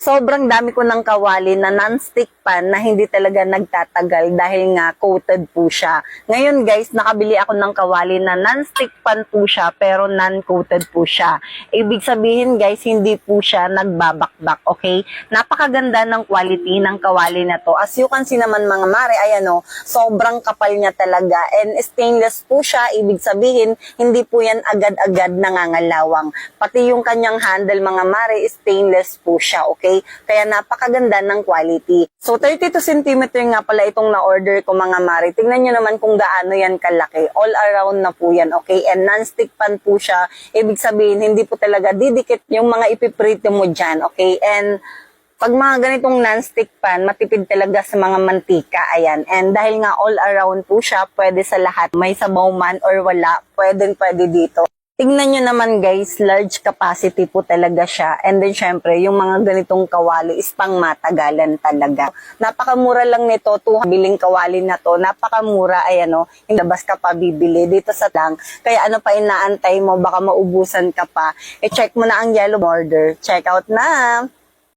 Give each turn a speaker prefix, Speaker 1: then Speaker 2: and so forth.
Speaker 1: Sobrang dami ko ng kawali na non-stick pan na hindi talaga nagtatagal dahil nga coated po siya. Ngayon guys, nakabili ako ng kawali na non-stick pan po siya pero non-coated po siya. Ibig sabihin guys, hindi po siya nagbabakbak, okay? Napakaganda ng quality ng kawali na to. As you can see naman mga mare, ayan o, sobrang kapal niya talaga. And stainless po siya, ibig sabihin, hindi po yan agad-agad nangangalawang. Pati yung kanyang handle mga mare, stainless po siya, okay? Kaya napakaganda ng quality. So 32 cm nga pala itong na-order ko mga mare. Tingnan nyo naman kung gaano yan kalaki. All around na po yan, okay? And non-stick pan po siya. Ibig sabihin, hindi po talaga didikit yung mga ipiprito mo dyan, okay? And pag mga ganitong non-stick pan, matipid talaga sa mga mantika, ayan. And dahil nga all around po siya, pwede sa lahat. May sabaw man or wala, pwede pwede dito. Tingnan nyo naman guys, large capacity po talaga siya. And then syempre, yung mga ganitong kawali is pang matagalan talaga. Napakamura lang nito, 2 biling kawali na to. Napakamura, ayan o, yung labas ka pa bibili dito sa lang. Kaya ano pa inaantay mo, baka maubusan ka pa. E check mo na ang yellow border. Check out na!